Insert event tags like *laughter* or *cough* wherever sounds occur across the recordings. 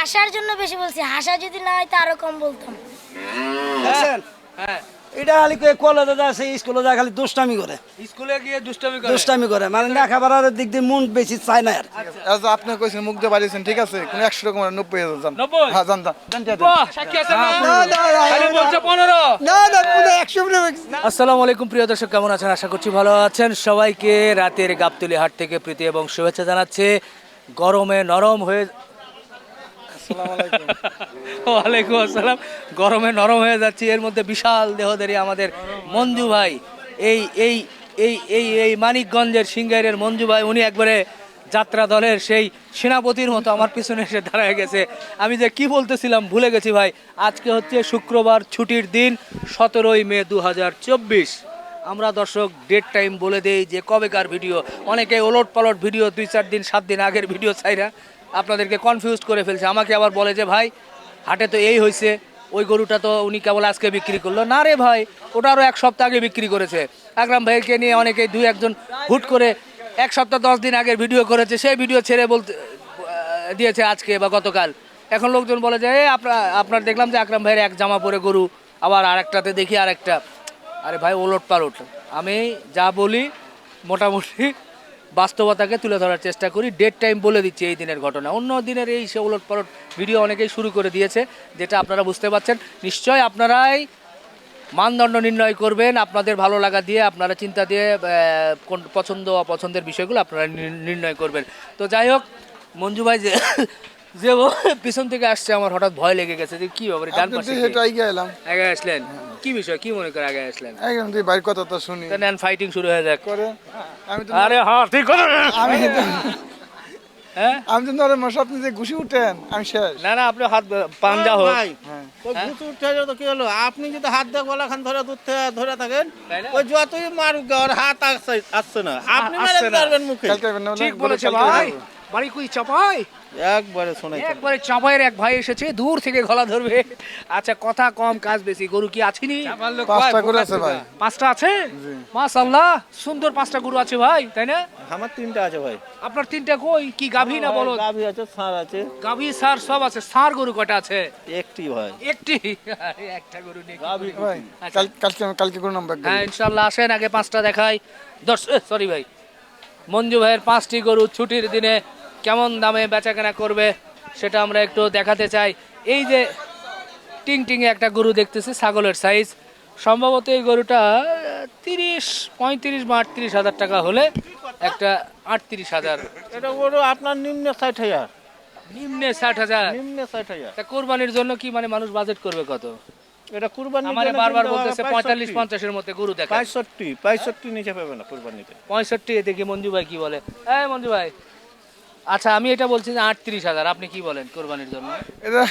হাসার জন্য বেশি বলছি হাসা যদি না হয় তো আরও কম বলতাম। হ্যাঁ। এটা খালি কলেজে সেই স্কুলে যায় খালি দুষ্টামি করে। স্কুলে গিয়ে দুষ্টামি করে। দুষ্টামি করে। মানে লেখাপড়ার দিক দিয়ে মন বেশি চায় না আর। আপনি কইছেন মুখ দিয়ে বাড়িয়েছেন ঠিক আছে? কোন একশো রকম নব্বই হাজার? হ্যাঁ আসসালামু আলাইকুম প্রিয় দর্শক কেমন আছেন? আশা করছি ভালো আছেন। সবাইকে রাতের গাবতলি হাট থেকে প্রীতি এবং শুভেচ্ছা জানাচ্ছে। গরমে নরম হয়ে ওয়ালাইকুম আসসালাম। গরমে নরম হয়ে যাচ্ছি, এর মধ্যে বিশাল দেহধারী আমাদের। মঞ্জু ভাই, এই এই এই এই এই মানিকগঞ্জের সিঙ্গাইরের মঞ্জু ভাই, উনি একবারে যাত্রা দলের সেই সেনাপতির মতো আমার পিছনে এসে দাঁড়ায় গেছে। আমি যে কি বলতেছিলাম, ভুলে গেছি ভাই। আজকে হচ্ছে শুক্রবার ছুটির দিন, সতেরোই মে দু হাজার চব্বিশ। আমরা দর্শক ডেট টাইম বলে দেই যে কবেকার ভিডিও। অনেকে ওলট পালট ভিডিও, দুই চার দিন, সাত দিন আগের ভিডিও চাইরা আপনাদেরকে কনফিউজ করে ফেলছে। আমাকে আবার বলে যে, ভাই, হাটে তো এই হয়েছে ওই গরুটা তো উনি কেবল আজকে বিক্রি করল। না রে ভাই, ওটা আরও এক সপ্তাহ আগে বিক্রি করেছে। আকরাম ভাইকে নিয়ে অনেকে দুই একজন হুট করে এক সপ্তাহ, দশ দিন আগের ভিডিও করেছে। সেই ভিডিও ছেড়ে বলতে দিয়েছে আজকে বা গতকাল। এখন লোকজন বলে যে, এ আপনার আপনার দেখলাম যে আকরাম ভাইয়ের এক জামা পরে গরু, আবার আরেকটাতে দেখি আরেকটা। আরে ভাই, ওলট পালট। আমি যা বলি, মোটামুটি বাস্তবতাকে তুলে ধরার চেষ্টা করি। ডেট টাইম বলে দিচ্ছি এই দিনের ঘটনা। অন্য দিনের এই সে উলট পালট ভিডিও অনেকেই শুরু করে দিয়েছে, যেটা আপনারা বুঝতে পারছেন। নিশ্চয় আপনারাই মানদণ্ড নির্ণয় করবেন, আপনাদের ভালো লাগা দিয়ে, আপনারা চিন্তা দিয়ে কোন পছন্দ, অপছন্দের বিষয়গুলো আপনারা নির্ণয় করবেন। তো যাই হোক, মঞ্জু ভাই যে যে ও পিছন থেকে আসছে আমার হঠাৎ ভয় লেগে গেছে যে কি ব্যাপারে ডান আপনি পাশে আগে এলাম। আগে আসলেন? কি বিষয় কি মনে করে আগে আসলেন? একদম তুই বাইর কথা তো শুনি। তো নেন ফাইটিং শুরু হয়ে যাক। করে আমি তো আরে হ্যাঁ ঠিক কথা। আমি হ্যাঁ? আমি তো নরে মশা আপনি যে ঘুষি উঠেন আমি শেষ। না না আপনি হাত পাঞ্জা হোক। ভাই হ্যাঁ। ওই ভূত উঠে গেলে তো কি হলো? আপনি যদি হাত দিয়ে গলাখান ধরে দূর থেকে ধরে থাকেন? ওই যতই মারুক ওর হাত আসছে আসছে না। আপনি আসছে মেরে না। পারবেন মুখে? ঠিক বলেছে ভাই। বাড়ি কই চাপাই একবারে শোনাই একবারে চাপাইয়ের এক ভাই এসেছে দূর থেকে গলা ধরবে। আচ্ছা কথা কম কাজ বেশি। গরু কি আছিনি? পাঁচটা করে আছে ভাই। পাঁচটা আছে? মাশাআল্লাহ সুন্দর পাঁচটা গরু আছে ভাই তাই না? আমার তিনটা আছে ভাই। আপনার তিনটা কই? কি গাভী না বলো গাভী আছে সার আছে। গাভী সার সব আছে। সার গরু কটা আছে? একটি ভাই। একটি? একটা গরু নেই। ভাই আচ্ছা। কালকে আমি কালকে করে নাম্বার হ্যাঁ ইনশাল্লাহ আসেন আগে পাঁচটা দেখাই। দশ সরি ভাই। মঞ্জু ভাইয়ের পাঁচটি গরু ছুটির দিনে কেমন দামে বেচাকেনা করবে সেটা আমরা একটু দেখাতে চাই। এই যে টিং টিংয়ে একটা গরু দেখতেছি ছাগলের সাইজ সম্ভবত এই গরুটা তিরিশ পঁয়ত্রিশ বা আটত্রিশ হাজার টাকা হলে একটা আটত্রিশ হাজার। এটা ওর আপনার নিম্ন ষাট হাজার। নিম্নে ষাট হাজার? নিম্ন ষাট হাজার। তা কোরবানির জন্য কি মানে মানুষ বাজেট করবে কত? এটা কুরবানি আমার বারবার বলতেছে পঁয়তাল্লিশ পঞ্চাশের মধ্যে গরু দেখা পঁয়ষট্টি পঁয়ষট্টি নিচে পাবে না কুরবানিতে। পঁয়ষট্টি দেখি মঞ্জু ভাই কি বলে? এই মঞ্জু ভাই আচ্ছা আমি এটা বলছি যে আটত্রিশ হাজার আপনি কি বলেন কোরবানির জন্য? এটা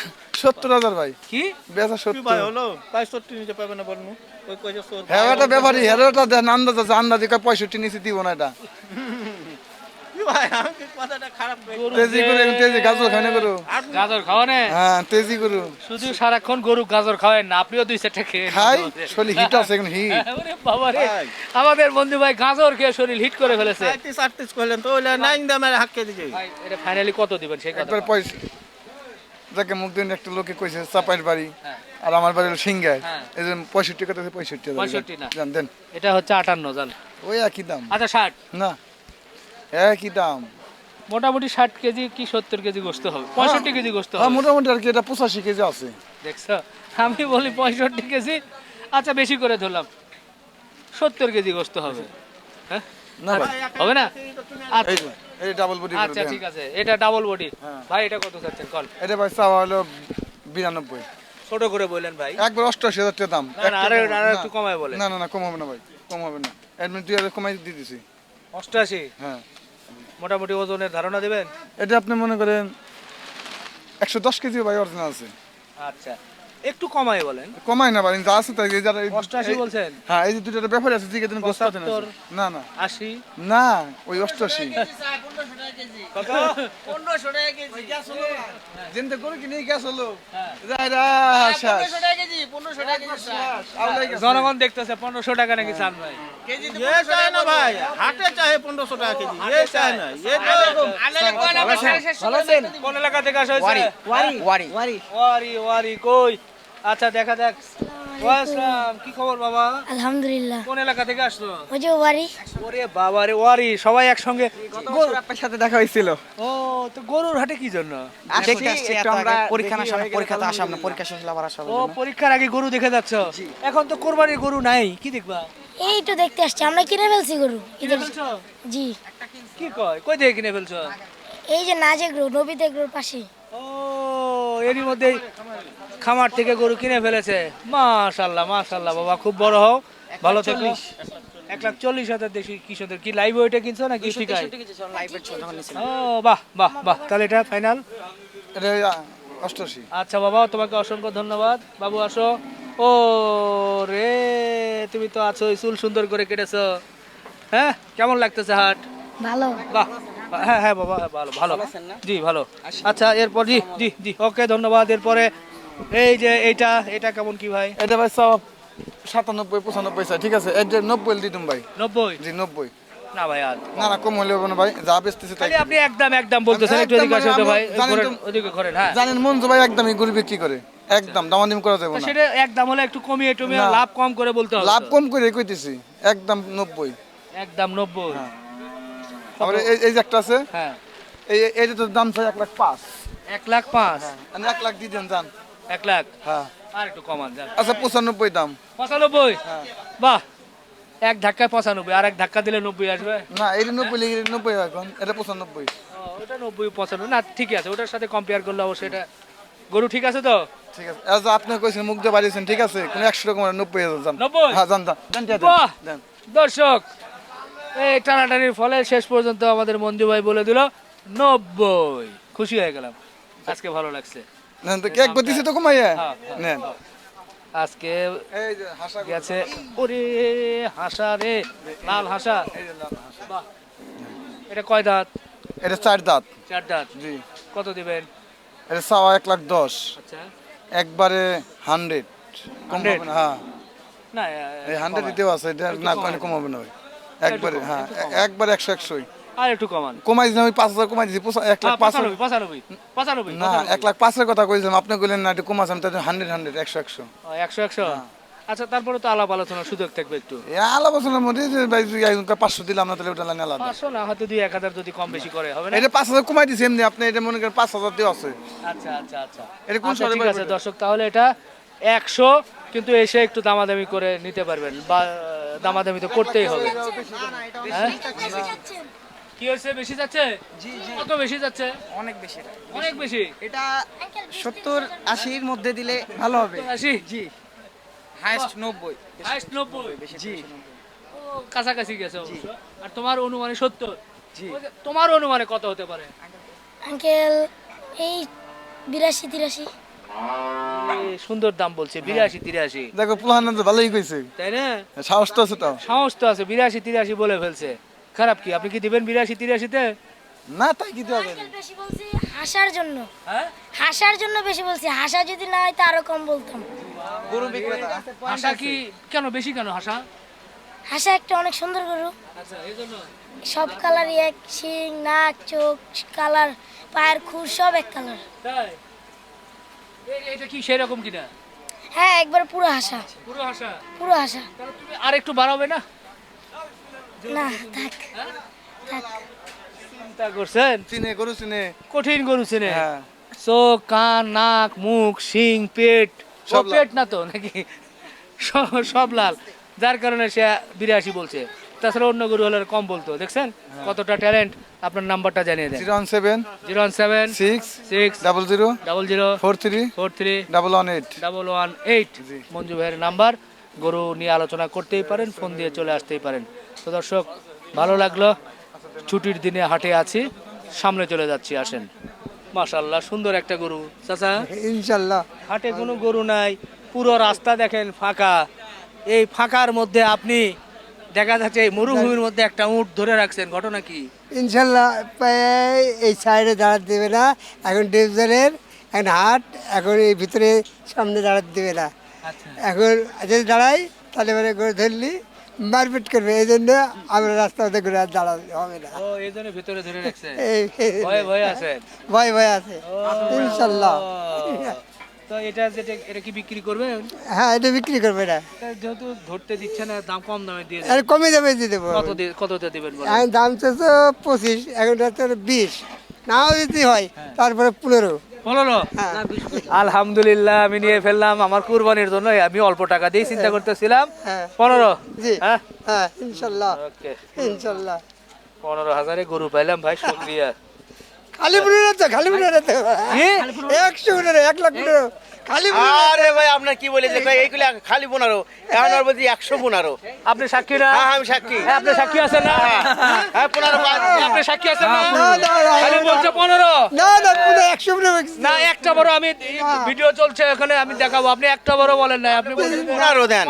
সত্তর হাজার ভাই। কি? বেচা সত্তর। ভাই হলো? পঁয়ষট্টি নিচে পাবে না বলনু ওই কইছে সত্তর। হ্যাঁ এটা ব্যাপারই হ্যাঁ এটা আন্দাজ আছে আন্দাজ কয় পঁয়ষট্টি নিচে দিব না এটা। ভাই আমি কথাটা খারাপ তেজি করে তেজি গাজর খাই না করু গাজর খাওয়ানে হ্যাঁ তেজি করু শুধু সারাক্ষণ গরু গাজর খাওয়ান না আপনিও দুই চারটা খেয়ে খাই শরীর হিট আছে এখন হিট বাবা রে। আমাদের বন্ধু ভাই গাজর খেয়ে শরীর হিট করে ফেলেছে। করলেন তো ওইলে নাইন দামের হাক্কে দিছে। ভাই এটা ফাইনালি কত দিবেন সেই কথা একবার পয়সা যাকে মুখ দিন একটা লোকে কইছে চাপাইর বাড়ি হ্যাঁ। আর আমার বাড়ি হলো সিংগায় হ্যাঁ। এই যে পঁয়ষট্টি কথা পঁয়ষট্টি হাজার। 65 না। জান দেন। এটা হচ্ছে আটান্ন জান। ওই একই দাম। আচ্ছা ষাট। না। একই দাম। মোটামুটি ষাট কেজি কি সত্তর কেজি গোস্ত হবে? পঁয়ষট্টি কেজি গোস্ত হ্যাঁ মোটামুটি আর কি এটা পঁচাশি কেজি আছে। দেখছ? আমি বলি পঁয়ষট্টি কেজি। আচ্ছা বেশি করে ধরলাম। সত্তর কেজি গোস্ত হবে। হ্যাঁ? না হবে না? আচ্ছা। এই ডাবল বডি আচ্ছা ঠিক আছে। এটা ডাবল বডি হ্যাঁ। ভাই এটা কত চাচ্ছেন কল এটা ভাই চাওয়া হলো বিরানব্বই। ছোট করে বললেন ভাই। একবার অষ্টআশি হাজার টাকা দাম। আরও আরও একটু কমায় বলেন। না না না কম হবে না ভাই। কম হবে না। এডমিট দুই হাজার কমাই দিয়ে দিছি অষ্টাশি? হ্যাঁ। মোটামুটি ওজনের ধারণা দিবেন? এটা আপনি মনে করেন একশো দশ কেজি ভাই অর্জন আছে। আচ্ছা। একটু কমায় বলেন। কমাই না পারেন যা আছে তাই এই যারা এই- অষ্টআশি এই- বলছেন। হ্যাঁ এই যে দুটো ব্যাপারে আছে দিন গোস্ত আছে না। না না। আশি। না ওই অষ্টআশি কত? যেতে করে কিনে গ্যাস হলো। হ্যাঁ। যাই রা শ্বাস। আউলাই গেছে। জনগণ দেখতেছে পনেরোশো টাকা নাকি চান ভাই? এ চায় না ভাই হাটে চাহে পনেরোশো টাকা কেজি চায়। না এ কোন এলাকা থেকে আসা হয়েছে? ওয়ারি। ওয়ারি ওয়ারি কই? আচ্ছা দেখা যাক। ওয়াসলাম কি খবর বাবা? আলহামদুলিল্লাহ। কোন এলাকা থেকে আসলো? ওই যে বাড়ি ওরে বাবা রে ওয়ারি। সবাই একসঙ্গে গরু- আপনার সাথে দেখা হয়েছিল। ও তো গরুর হাটে কি জন্য? দেখতে আসছি একটু আমরা পরীক্ষা না সামনে পরীক্ষাতে আসা আমরা পরীক্ষা শেষ হলে আবার আসা ও পরীক্ষার আগে গরু দেখে যাচ্ছ? এখন তো কোরবানির গরু নাই কি দেখবা? এই তো দেখতে আসছি আমরা কিনে ফেলছি গরু কিনে জি। কি কয়? কই থেকে কিনে ফেলছো? এই যে নাজে গরু নবীতে গরুর পাশে। ও এরই মধ্যে খামার থেকে গরু কিনে ফেলেছে। মাশাল্লাহ মাশাল্লাহ বাবা খুব বড় হও। ভালো থেকো। এক লাখ চল্লিশ হাজার দেশি কৃষকদের কি লাইভ ওইটা কিনছো নাকি নিয়েছিলাম ও বাহ বাহ বাহ। তাহলে এটা ফাইনাল এটা অষ্টআশি। আচ্ছা বাবা তোমাকে অসংখ্য ধন্যবাদ। বাবু আসো। ও রে তুমি তো আছো চুল সুন্দর করে কেটেছো। হ্যাঁ কেমন লাগতেছে হাট? ভালো। বাহ হ্যাঁ হ্যাঁ বাবা হ্যাঁ, ভালো। ভালো জি ভালো। আচ্ছা এরপর জি জি জি ওকে ধন্যবাদ। এরপরে এই যে এইটা এটা কেমন কি ভাই? এটা ভাই সব সাতানব্বই পঁচানব্বই চাই ঠিক আছে? এটা নব্বই দিতাম ভাই। নব্বই? জি নব্বই। না ভাই আর। না না কম হলে না ভাই যা বেচতেছে তাই আপনি একদম একদম বলতেছেন একটু এদিকে আসেন তো মানে ভাই জানি ওদিকে হ্যাঁ। জানেন মঞ্জু ভাই একদমই গরু বিক্রি করে। একদম দামাদামি করা যাবে না। সেটা একদম হলে একটু কমিয়ে টমিয়ে লাভ কম করে বলতে হবে লাভ কম করে কইতেছি একদম নব্বই। একদম নব্বই। তারপরে এই যে একটা আছে হ্যাঁ। এই এইটা তো দাম চাই এক লাখ পাঁচ। এক লাখ পাঁচ। আমি এক লাখ দিয়ে দেন যান। এক লাখ? হ্যাঁ। আর একটু কমান যান আচ্ছা পঁচানব্বই দাম। পঁচানব্বই? হ্যাঁ। বাহ এক ধাক্কায় পঁচানব্বই আর এক ধাক্কা দিলে নব্বই আসবে? না এটা নব্বই লেগে নব্বই এখন এটা পঁচানব্বই। ওটা নব্বই পঁচানব্বই। না ঠিক আছে ওটার সাথে কম্পেয়ার করলে অবশ্যই এটা গরু ঠিক আছে তো? ঠিক আছে। আজ আপনি কইছেন মুখ দিয়ে বাড়িয়েছেন ঠিক আছে? কোনো একশো রকম নব্বই হাজার যান। নব্বই? হ্যাঁ যান দর্শক এই টানাটানির ফলে শেষ পর্যন্ত আমাদের মঞ্জু ভাই বলে দিল নব্বই। খুশি হয়ে গেলাম। আজকে ভালো লাগছে। কেক দিছি তো কমাইয়া হ্যাঁ, হ্যাঁ। নেন। আজকে এই হাসা গেছে ওরে হাসা রে লাল হাসা। এটা কয় দাঁত? এটা চার দাঁত। চার দাঁত? জি। কত দিবেন? এটা এক লাখ দশ। আচ্ছা। একবারে হান্ড্রেড। কম 100? হবে না হ্যাঁ। না হান্ড্রেড দিতেও আছে এটা না কোনো কম হবে না একবারে হ্যাঁ একবারে একশো একশোই। আর একটু কমান। কমাই দিলাম ওই পাঁচ হাজার কমাই দিছি এক লাখ হ্যাঁ, পঁচানব্বই পঁচানব্বই পঁচানব্বই না এক লাখ পাঁচের কথা কইছিলাম আপনি কইলেন না একটু কমাস আমি তাই হান্ড্রেড হান্ড্রেড একশো একশো। একশো একশো? আচ্ছা তারপরে তো আলাপ আলোচনার সুযোগ থাকবে একটু। আলোচনার মধ্যে পাঁচশো দিলাম না তাহলে ওটা লাইন আলাদা। পাঁচশো না হয়তো দুই এক হাজার যদি কম বেশি করে হবে না? এটা পাঁচ হাজার কমাই দিছি এমনি আপনি এটা মনে করেন পাঁচ হাজার দিয়ে আছে। আচ্ছা আচ্ছা আচ্ছা। এটা কোন ঠিক আছে দর্শক তাহলে এটা একশো কিন্তু এসে একটু দামাদামি করে নিতে পারবেন বা দামাদামি তো করতেই হবে। হ্যাঁ? কি হয়েছে? বেশি যাচ্ছে? কত বেশি যাচ্ছে? অনেক বেশি অনেক বেশি? এটা সত্তর আশির মধ্যে দিলে ভালো হবে। আশি? জি। হাইস্ট নব্বই। হাইস্ট নব্বই? জি। কাছাকাছি গেছে অবশ্য। আর তোমার অনুমানে সত্তর? তোমার অনুমানে কত হতে পারে? আঙ্কেল এই বিরাশি তিরাশি। সুন্দর দাম বলছে বিরাশি তিরাশি। দেখো পুলান ভালোই কইছে। তাই না? সাহস তো আছে তো। সাহস তো আছে বিরাশি তিরাশি বলে ফেলছে। খারাপ কি? আপনি কি দিবেন বিরাশি তিরাশিতে? না তাই কি দেওয়া আঙ্কেল বেশি বলছি হাসার জন্য। হ্যাঁ? হাসার জন্য বেশি বলছি। হাসা যদি না হয় তো আরও কম বলতাম। গরু বিক্রেতা। হাসা কি? কেন বেশি কেন হাসা? হাসা একটা অনেক সুন্দর গরু। আচ্ছা এই জন্য? সব কালারই এক শিং নাক চোখ কালার পায়ের খুর সব এক কালার। এটা কি সেরকম কিনা? হ্যাঁ একবার পুরো হাসা। পুরো হাসা? পুরো হাসা। তাহলে তুমি আর একটু বাড়াবে না? না থাক। থাক। চিন্তা করছেন? চিনে গরু চিনে। কঠিন গরু চেনে। হ্যাঁ। চোখ কান নাক মুখ শিং পেট সব পেট না তো নাকি? সব- সব লাল। যার কারণে সে বিরাশি বলছে। তাছাড়া অন্য গরু হলে কম বলতো দেখছেন? কতটা ট্যালেন্ট আপনার নাম্বারটা জানিয়ে দেন। Zero one seven zero one seven six six double zero double zero four three four three double one eight. Double one eight. Manju ভাইয়ের নাম্বার। গরু নিয়ে আলোচনা করতেই পারেন ফোন দিয়ে চলে আসতেই পারেন। তো দর্শক ভালো লাগল। ছুটির দিনে হাটে আছি সামনে চলে যাচ্ছি আসেন। মাশাল্লাহ সুন্দর একটা গরু। চাচা? ইনশাল্লাহ হাটে কোনো গরু নাই পুরো রাস্তা দেখেন ফাঁকা। এই ফাঁকার মধ্যে আপনি দেখা যাচ্ছে এই মরুভূমির মধ্যে একটা উট ধরে রাখছেন ঘটনা কি? ইনশাল্লাহ এই সাইডে দাঁড়াতে দেবে না এখন ডিভিশনের এখন হাট এখন এই ভিতরে সামনে দাঁড়াতে দেবে না। আচ্ছা। এখন যদি দাঁড়াই তাহলে মানে ধরলি মারপিট করবে এই জন্য আমরা রাস্তাতে ঘুরে আর দাঁড়াতে হবে না। ও এই জন্য ভিতরে ধরে রাখছেন এই ভয়ে ভয়ে ভয় ভয় আছে। ইনশাল্লাহ। ও, তো এটা যেটা এটা কি বিক্রি করবেন হ্যাঁ এটা বিক্রি করবে যেহেতু ধরতে দিচ্ছে না দাম কম দামে দিয়ে আর কমে দামে দিয়ে দেবো। কত দিয়ে কততে দিবেন দাম তো পঁচিশ এখন তো বিশ। নাও যদি হয় তারপরে পনেরো। হ্যাঁ আলহামদুলিল্লাহ আমি নিয়ে ফেললাম আমার কুরবানির জন্য আমি অল্প টাকা দিয়ে চিন্তা করতেছিলাম। হ্যাঁ। পনেরো হ্যাঁ? হ্যাঁ ইনশাল্লাহ। ইনশাল্লাহ। পনেরো হাজারে গরু পাইলাম ভাই শুক্রিয়া। খালি খালি? একশো এক লাখ খালি পনেরো আরে ভাই আপনার কি বলে ভাই এইগুলো খালি পনেরো এখন আর বলছি একশো পনেরো আপনি সাক্ষী না হ্যাঁ আমি সাক্ষী হ্যাঁ, আপনি সাক্ষী আছেন না হ্যাঁ পনেরো আপনি সাক্ষী আছেন না না, না, না, খালি বলছে পনেরো না না পনেরো একশো না একটা বড় আমি ভিডিও চলছে এখানে আমি দেখাবো আপনি একটা বড় বলেন না আপনি পনেরো দেন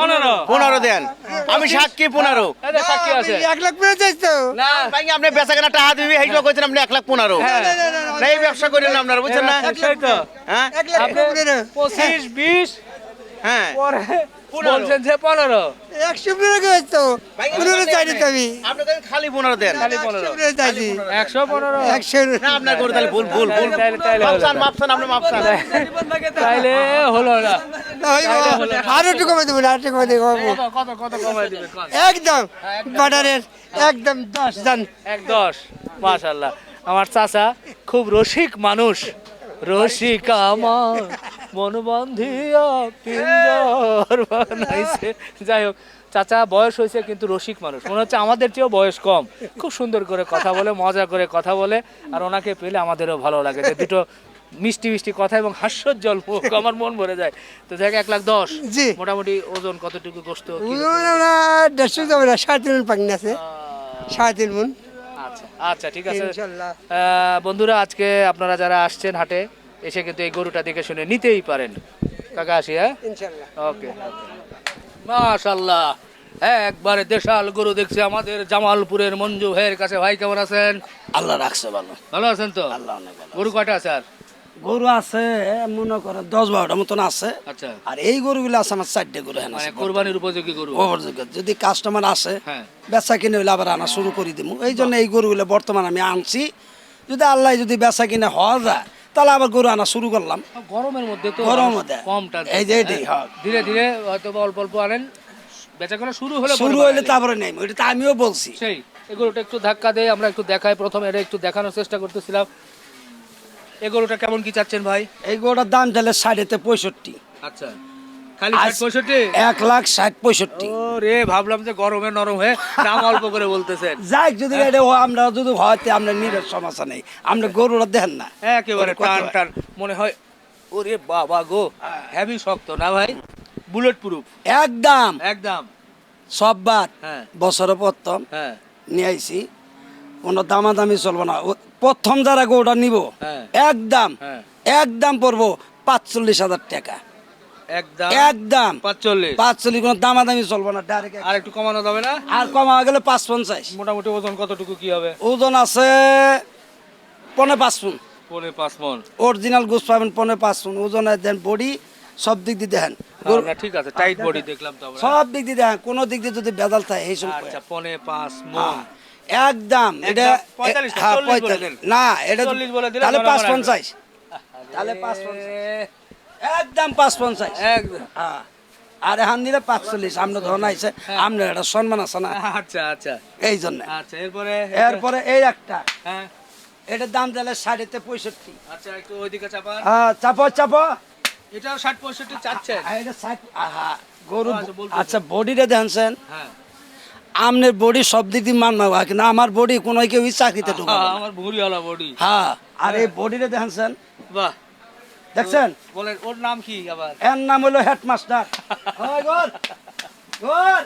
পনেরো। দেন আমি সাক্ষী পনেরো সাক্ষী আছে এক লাখ পনেরো চাইছ তো না ভাই আপনি বেচা কেনা টাকা দিবি সেইগুলো করছেন আপনি এক লাখ পনেরো হ্যাঁ। না এই ব্যবসা করেন আপনার বুঝছেন না হ্যাঁ এক লাখ পনেরো পঁচিশ বিশ হ্যাঁ। পরে বলছেন যে পনেরো। একশো পনেরো তো পনেরো চাইনি আমি। আপনি খালি পনেরো দেন। খালি পনেরো। পনেরো চাইছি। একশো পনেরো। একশো না আপনার গরু তাহলে ভুল ভুল ভুল। তাইলে- তাইলে হলো। মাপসান মাপসান আপনি মাপসান তাইলে হলো না। আরও একটু দেবো আর একটু কমে দেবো কত কত কত কমাই দিবেন একদম বাটারের একদম দশ জান। এক দশ মাশাল্লাহ। আমার চাচা খুব রসিক মানুষ। রসিক আমার মন বান্ধিয়া পিঞ্জর বানাইছে। যাই হোক চাচা বয়স হয়েছে কিন্তু রসিক মানুষ। মনে হচ্ছে আমাদের চেয়েও বয়স কম। খুব সুন্দর করে কথা বলে মজা করে কথা বলে আর ওনাকে পেলে আমাদেরও ভালো লাগে। যে দুটো মিষ্টি মিষ্টি কথা এবং হাস্যোজ্জ্বল মুখ আমার মন ভরে যায়। তো দেখ এক লাখ দশ। জি। মোটামুটি ওজন কতটুকু গোস্ত? দেড়শো না সাড়ে তিন মন পাকিন আছে। সাড়ে তিন মন আচ্ছা। আচ্ছা ঠিক আছে। বন্ধুরা আজকে আপনারা যারা আসছেন হাটে এসে কিন্তু এই গরুটা দেখে শুনে নিতেই পারেন। কাকা আসি হ্যাঁ? ওকে। মাশাল্লাহ। একবারে দেশাল গরু দেখছি আমাদের জামালপুরের মঞ্জু ভাইয়ের কাছে। ভাই কেমন আছেন? আল্লাহ রাখছে ভালো। ভালো আছেন তো? আল্লাহ গরু কয়টা আছে আর? গরু আছে মনে করেন দশ বারোটা মতন আছে। আচ্ছা। আর এই গরুগুলো আছে আমার চারটে গরু হ্যাঁ কোরবানির উপযোগী গরু। ওভারযোগ্য যদি কাস্টমার আসে হ্যাঁ। বেচা কিনে হইলে আবার আনা শুরু করে দিব এই জন্য এই গরুগুলো বর্তমান আমি আনছি। যদি আল্লাহ যদি বেচা কিনে হওয়া যায় তাহলে আবার গরু আনা শুরু করলাম। গরমের মধ্যে তো গরমের মধ্যে। কম টান এই যে এটাই, হ্যাঁ। ধীরে ধীরে হয়তো অল্প অল্প আনেন। বেচা কেনা শুরু হলে শুরু বাড়ালে। তারপরে নেই। ওইটা তো আমিও বলছি। সেই এগুলোটা একটু ধাক্কা দেয় আমরা একটু দেখাই। প্রথমে এটা একটু দেখানোর চেষ্টা করতেছিলাম। এগুলোটা কেমন কি চাচ্ছেন ভাই? এই গরুটার দাম চাইলে ষাটেতে পঁয়ষট্টি। আচ্ছা। খালি ষাট পঁয়ষট্টি? এক লাখ ষাট পঁয়ষট্টি। ও রে ভাবলাম যে গরমে নরম হয়ে দাম অল্প করে বলতেছেন। যাই যদি এটা আমরা যদি হয়তো আমরা নিরের সমস্যা নেই। আমরা গরুটা দেখেন না। একেবারে টান টান মনে হয় ওরে বাবা গো হেভি শক্ত না ভাই? বুলেট প্রুফ একদম। একদম। সব বাদ হ্যাঁ। বছরে প্রথম। হ্যাঁ। নিয়ে আইছি। কোনো দামাদামি চলবো না। প্রথম যারা গোটা নিব হ্যাঁ। একদম হ্যাঁ। একদম পড়ব পাঁচচল্লিশ হাজার টাকা। একদম একদম পাঁচচল্লিশ। পাঁচচল্লিশ কোনো দামাদামি চলবো না ডাইরেক্ট আর একটু কমানো যাবে না? আর কমা গেলে পাঁচ পঞ্চাশ মোটামুটি ওজন কতটুকু কি হবে? ওজন আছে পনে পাঁচ ফুন পনেরো পাঁচ মন অরিজিনাল গোস পাবেন পনে পাঁচ ফুন ওজনে দেন বডি সব দিক দিয়ে দেখেন। ঠিক আছে টাইট বডি দেখলাম তো সব দিক দিয়ে দেখেন কোনো দিক দিয়ে যদি বেজাল থাকে এই সব আচ্ছা পনে পাঁচ মন হ্যাঁ, একদম এটা হ্যাঁ, পঁয়তাল্লিশ। না এটা দিলে তাহলে পাঁচ পঞ্চাশ। তাহলে পাঁচ একদম পাঁচ পঞ্চাশ। একদম। হ্যাঁ। আর এখন দিলে পাঁচচল্লিশ আমরা ধরুন আইসে আমরা একটা সম্মান আছে না? আচ্ছা আচ্ছা। এই জন্য। আচ্ছা এরপরে? এরপরে এই একটা। হ্যাঁ। এটার দাম তাহলে ষাটেতে পঁয়ষট্টি। আচ্ছা একটু ওইদিকে চাপা। হ্যাঁ চাপো চাপো। এটাও ষাট পঁয়ষট্টি চাচ্ছেন আর এটা ষাট গরু আচ্ছা, আচ্ছা বডিটা দেখছেন হ্যাঁ। আমনের বডি সব দিক দিয়ে মান মাগা কিন্তু আমার বডি কোনো কেউ চাকরিতে না। *laughs* আমার ভুঁড়িওয়ালা বডি। হ্যাঁ আর এই বডিটা দেখছেন বাহ। দেখছেন? বলেন ওর নাম কি আবার? এর নাম হলো হেডমাস্টার। *laughs* হ্যাঁ,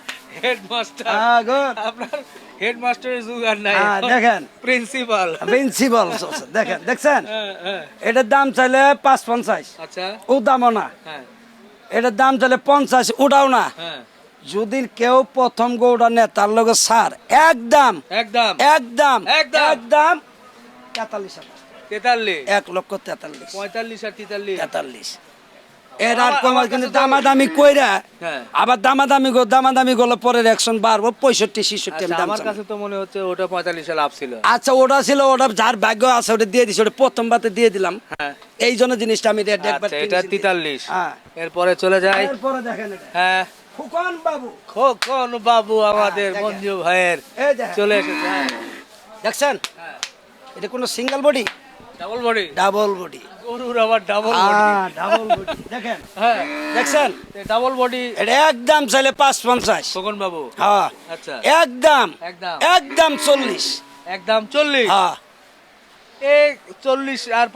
হেডমাস্টার। হ্যাঁ আপনার হেডমাস্টারের জুগার নাই। হ্যাঁ, দেখেন। প্রিন্সিপাল। প্রিন্সিপাল দেখেন দেখছেন? *laughs* হ্যাঁ হ্যাঁ। এটার দাম চাইলে পাঁচ পঞ্চাশ। আচ্ছা। ও দামও না। হ্যাঁ। এটার দাম চাইলে পঞ্চাশ ওটাও না। হ্যাঁ। যদি কেউ প্রথম গৌড়া নেয় তার লগে সার একদম একদম একদম একদম। তেতাল্লিশ তেতাল্লিশ? এক লক্ষ তেতাল্লিশ। পঁয়তাল্লিশ আর তেতাল্লিশ? তেতাল্লিশ। এর আর আমার- কিন্তু দামাদামি কইরা হ্যাঁ। আবার দামাদামি গো দামাদামি করলে পরে একশন বাড়বো পঁয়ষট্টি ছেষট্টি আচ্ছা, আমার কাছে তো মনে হচ্ছে ওটা পঁয়তাল্লিশে লাভ ছিল। আচ্ছা ওটা ছিল ওটা যার ভাগ্য আছে ওটা দিয়ে দিছি ওটা প্রথম বাতে দিয়ে দিলাম। হ্যাঁ। এই জন্য জিনিসটা আমি আচ্ছা এটা তেতাল্লিশ। হ্যাঁ। এরপরে চলে যায় এরপরে দেখেন হ্যাঁ। ফুকন বাবু। খোকন বাবু আমাদের দেখেন। মঞ্জু ভাইয়ের চলে এসেছে হ্যাঁ। দেখছেন? হ্যাঁ। এটা কোনো single body? Double body. Double body. গরুর আবার ডাবল বডি। হ্যাঁ ডাবল বডি। দেখেন। হ্যাঁ। দেখছেন? Double body. এটা একদম চাইলে পাঁচ পঞ্চাশ খোকন বাবু। হ্যাঁ। আচ্ছা। একদম। একদম। একদম চল্লিশ। একদম চল্লিশ। হ্যাঁ। চল্লিশ আর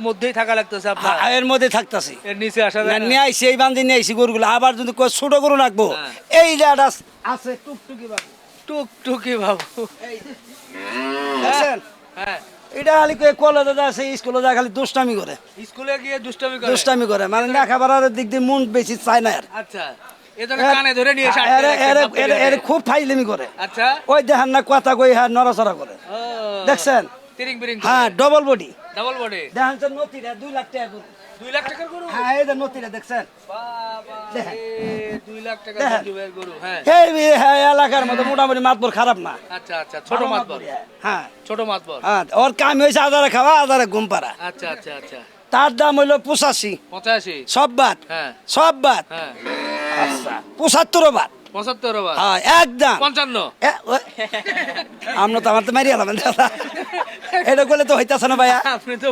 মধ্যেই থাকা লাগতেছে আপনার। হ্যাঁ, এর মধ্যে থাকতেছি। এর নিচে আসা যায় না? নিয়ে আইসি এই বান্ধি নিয়ে আইসি গরুগুলো। আবার যদি কই ছোট গরু রাখব হ্যাঁ। এই জায়গাটা আছে। টুকটুকি বাবু। টুকটুকি বাবু। দেখছেন? হ্যাঁ। এটা খালি কলেজে স্কুলে যায় খালি দুষ্টামি করে। স্কুলে গিয়ে দুষ্টামি করে। দুষ্টামি করে। মানে লেখাপড়ার দিক দিয়ে মন বেশি চায় না আর। আচ্ছা। এজন্য কানে ধরে নিয়ে এসে আটকে এরে- এরে- খুব ফাইলেমি করে। আচ্ছা। ওই দেখেন না কথা কই হ্যাঁ নড়াচড়া করে। ও, দেখছেন? তিরিং বিরিং হ্যাঁ ডবল বডি ডাবল বডি দেখেন তো দুই লাখ টাকা করে। দুই লাখ টাকার গরু? হ্যাঁ এই যে নতিটা দেখছেন। বাবা লাখ টাকা। গরু হ্যাঁ। এই হ্যাঁ এলাকার মধ্যে মোটামুটি মাতবর খারাপ না। আচ্ছা আচ্ছা ছোট মাতবর। হ্যাঁ। ছোট মাতবর। হ্যাঁ ওর কাম আদারে খাওয়া আদারে ঘুম পাড়া। আচ্ছা আচ্ছা আচ্ছা। তার দাম হইল পঁচাশি। পঁচাশি? সব বাদ। হ্যাঁ। সব বাদ। হ্যাঁ। আচ্ছা পঁচাত্তর বাদ। পঁচাত্তর আবার হ্যাঁ একদম। পঞ্চান্ন। আমরা তো আমার তো মারিয়ে এটা করলে তো হইতাছে না ভাইয়া। আপনি তো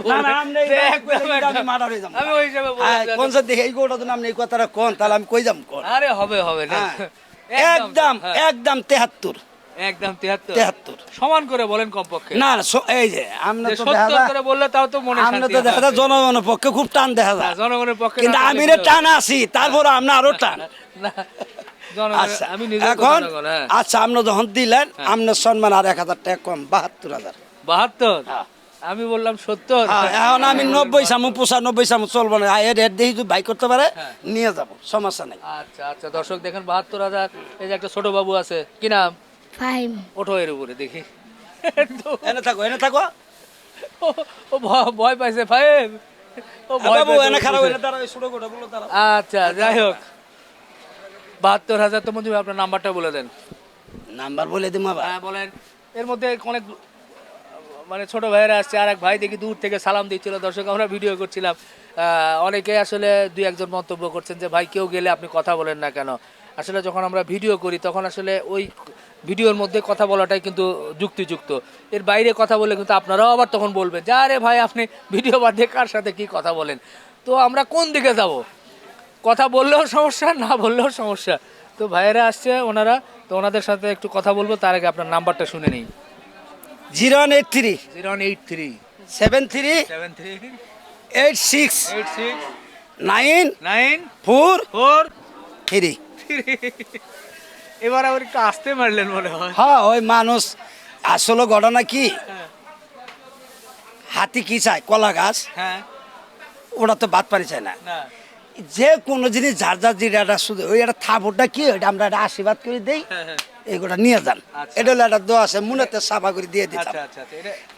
আমি মার্ডার যাব। আমি ওই হিসাবে হ্যাঁ, কোন দেখে এই গোটা আপনি এই কথাটা কোন তাহলে আমি কই যাম কোন? আরে হবে হবে না হ্যাঁ। একদম হ্যাঁ, একদম তেহাত্তর। একদম তিয়াত্তর তেহাত্তর। সমান করে বলেন কমপক্ষে। না না, এই যে আমরা তো দেখা করে বললে তাও তো মনে আমরা তো দেখা যায় জনগণের পক্ষে খুব টান দেখা যায়। জনগণের পক্ষে কিন্তু আমি রে টান আছি তারপর আমরা আরও টান। না, আচ্ছা আমি নিজে এখন আচ্ছা আপনি যখন দিলেন আপনার সম্মান আর এক হাজার টাকা কম বাহাত্তর হাজার। বাহাত্তর? হ্যাঁ। আমি বললাম সত্তর। হ্যাঁ, এখন আমি নব্বই সামু পঁচানব্বই সামু চলবো না। এর রেট দেখি যদি ভাই করতে পারে হ্যাঁ। নিয়ে যাব সমস্যা নেই। আচ্ছা আচ্ছা দর্শক দেখেন বাহাত্তর হাজার। এই যে একটা ছোট বাবু আছে কি নাম? ফাইম ওঠো এর উপরে দেখি। তো এনে থাকো এনে থাকো। ও- ভয় পাইছে ফাইভ ও ভয় বাবু এনে খারাপ এনে দাঁড়াও ছোট গোটা বলো দাঁড়াও। আচ্ছা যাই হোক। বাহাত্তর হাজার তো মধ্যে আপনার নাম্বারটা বলে দেন। নাম্বার বলে দিম আবার। হ্যাঁ বলেন। এর মধ্যে অনেক মানে ছোট ভাইয়েরা আসছে আর এক ভাই দেখি দূর থেকে সালাম দিচ্ছিল। দর্শক, আমরা ভিডিও করছিলাম। অনেকে আসলে দুই একজন মন্তব্য করছেন যে, ভাই, কেউ গেলে আপনি কথা বলেন না কেন? আসলে যখন আমরা ভিডিও করি, তখন আসলে ওই ভিডিওর মধ্যে কথা বলাটাই কিন্তু যুক্তিযুক্ত। এর বাইরে কথা বলে কিন্তু আপনারাও আবার তখন বলবেন যে, আরে ভাই, আপনি ভিডিও বাদে কার সাথে কি কথা বলেন? তো আমরা কোন দিকে যাব? কথা বললেও সমস্যা, না বললেও সমস্যা। তো ভাইয়েরা আসছে, ওনারা, তো ওনাদের সাথে একটু কথা বলব, তার আগে আপনার নাম্বারটা শুনে নিই। Zero one eight three. Zero one eight three. Seven three. Seven three. Eight six. Eight six. Nine. Nine. Four. Four. Three. এবার আবার একটু আসতে মারলেন মনে হয়। হ্যাঁ ওই মানুষ আসলে ঘটনা কি? হাতি কি চায়? কলা গাছ? হ্যাঁ। ওরা তো বাদ পানি চায় না। যে কোনো জিনিস যার যার যেটা শুধু ওই একটা থাপড়টা কি? ওইটা আমরা একটা আশীর্বাদ করে দেই। হ্যাঁ, হ্যাঁ। এইগুলা নিয়ে যান। আচ্ছা। এটা হলো একটা দোয়া আছে মনেতে সাফা করে দিয়ে দিতাম। আচ্ছা আচ্ছা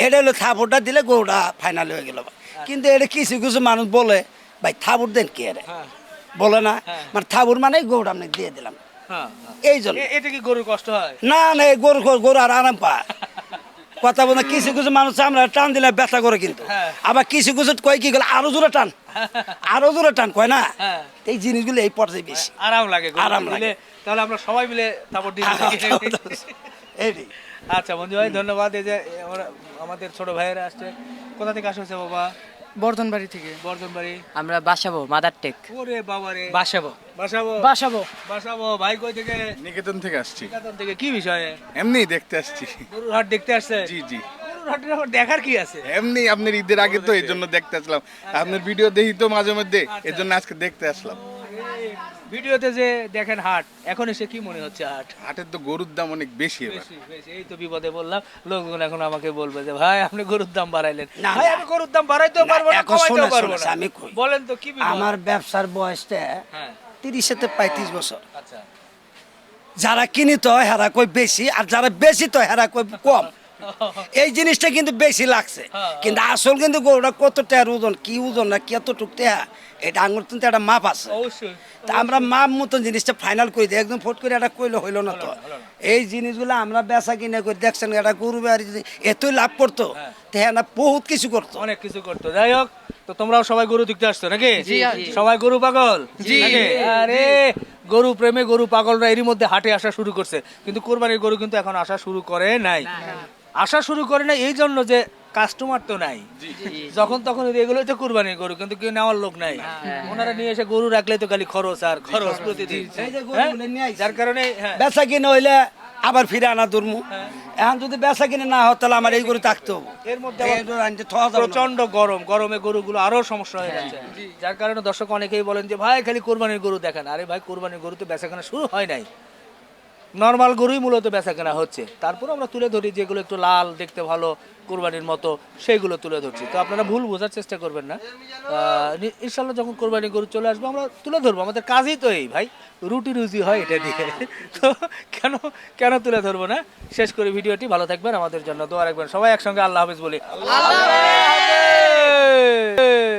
এটা হলো থাপড়টা দিলে গরুটা ফাইনাল হয়ে গেল। কিন্তু এটা কিছু কিছু মানুষ বলে ভাই থাপড় দেন কি আরে হ্যাঁ। বলে না। হ্যাঁ। মানে থাপড় মানে গরুটা আপনি দিয়ে দিলাম। হ্যাঁ। এই জন্য। এটা কি গরুর কষ্ট হয়? না না গরু গরু আর আরাম পায়। *laughs* কথা বলে কিছু কিছু মানুষ আমরা টান দিলে ব্যথা করে কিন্তু। হ্যাঁ। আবার কিছু কিছু কয় কি গেলে আরও জোরে টান। *laughs* আরও জোরে টান কয় না? হ্যাঁ। এই জিনিসগুলো এই পর্যায়ে বেশি। আরাম লাগে আরাম লাগে। তাহলে আমরা সবাই মিলে তারপর আচ্ছা বন্ধু ভাই ধন্যবাদ। এই যে আমাদের ছোট ভাইয়েরা আসছে। কোথা থেকে আসছে বাবা? বর্ধনবাড়ি থেকে। বর্ধন বাড়ি আমরা বাসাবো মাদার টেক ওরে বাবা রে বাসাবো। বাসাবো। বাসাবো। বাসাবো। ভাই কই থেকে? নিকেতন থেকে আসছি। নিকেতন থেকে কি বিষয়ে? এমনি দেখতে আসছি। গরুর হাট দেখতে আসছে? জি জি। দেখার কি আছে? এমনি আপনার ঈদের আগে তো এই জন্য দেখতে আসলাম। আপনার ভিডিও দেখি তো মাঝে মধ্যে। এর জন্য আজকে দেখতে আসলাম। ভিডিওতে যে দেখেন হাট এখন এসে কি মনে হচ্ছে হাট? হাটের তো গরুর দাম অনেক বেশি এবার। বেশি, বেশি। এই তো বিপদে বললাম লোকজন এখন আমাকে বলবে যে ভাই আপনি গরুর দাম বাড়াইলেন। না, ভাই আমি গরুর দাম বাড়াইতেও পারব না কমাইতেও পারব না। আমি। বলেন তো কি আমার ব্যবসার বয়সটা হ্যাঁ। তিরিশে পঁয়ত্রিশ বছর। আচ্ছা। যারা কিনিত হেরা কই বেশি আর যারা বেশি তো হেরা কই কম। এই জিনিসটা কিন্তু বেশি লাগছে। কিন্তু আসল কিন্তু গরুটা কত টাকার ওজন কি ওজন না কতটুক টাকা এটা আঙুর কিন্তু একটা মাপ আছে। তা আমরা মাপ মতন জিনিসটা ফাইনাল করে দিই একদম ফোট করে এটা কইলে হইল না তো। এই জিনিসগুলো আমরা বেচা কিনে করে দেখছেন এটা গরু বাড়ি যদি এতই লাভ করতো তাহলে না বহুত কিছু করতো। অনেক কিছু করতো। যাই হোক তো তোমরাও সবাই গরু দেখতে আসছো নাকি। সবাই গরু পাগল? আরে গরু প্রেমে গরু পাগলরা এরই মধ্যে হাটে আসা শুরু করছে। কিন্তু কোরবানির গরু কিন্তু এখন আসা শুরু করে নাই। আসা শুরু করে নাই এই জন্য যে কাস্টমার তো নাই। যখন তখন এগুলো তো কুরবানির গরু কিন্তু কেউ নেওয়ার লোক নাই। ওনারা নিয়ে এসে গরু রাখলে তো খালি খরচ আর খরচ প্রতিদিন। এই যে হ্যাঁ? গরুগুলো নিয়ে আইছে। যার কারণে হ্যাঁ। বেচা কিনে হইলে আবার ফিরে আনা দুর্মু। এখন যদি বেচা কিনে না হয় তাহলে আমার এই গরু থাকতে হবে। এর মধ্যে। প্রচণ্ড গরম। গরমে গরুগুলো আরও সমস্যা হয়ে যাচ্ছে। যার কারণে দর্শক অনেকেই বলেন যে ভাই খালি কোরবানির গরু দেখেন। আরে ভাই কোরবানির গরু তো বেচাকেনা শুরু হয় নাই। নর্মাল গরুই মূলত বেচাকেনা হচ্ছে। তারপর আমরা তুলে ধরি, যেগুলো একটু লাল, দেখতে ভালো, কোরবানির মতো, সেইগুলো তুলে ধরছি। তো আপনারা ভুল বোঝার চেষ্টা করবেন না। ইনশাল্লাহ যখন কোরবানি গরু চলে আসব, আমরা তুলে ধরবো। আমাদের কাজই তো এই, ভাই। রুটি রুজি হয় এটা দিয়ে। *laughs* তো কেন কেন তুলে ধরবো না? শেষ করে ভিডিওটি। ভালো থাকবেন। আমাদের জন্য দোয়া রাখবেন। সবাই একসঙ্গে আল্লাহ হাফেজ বলি।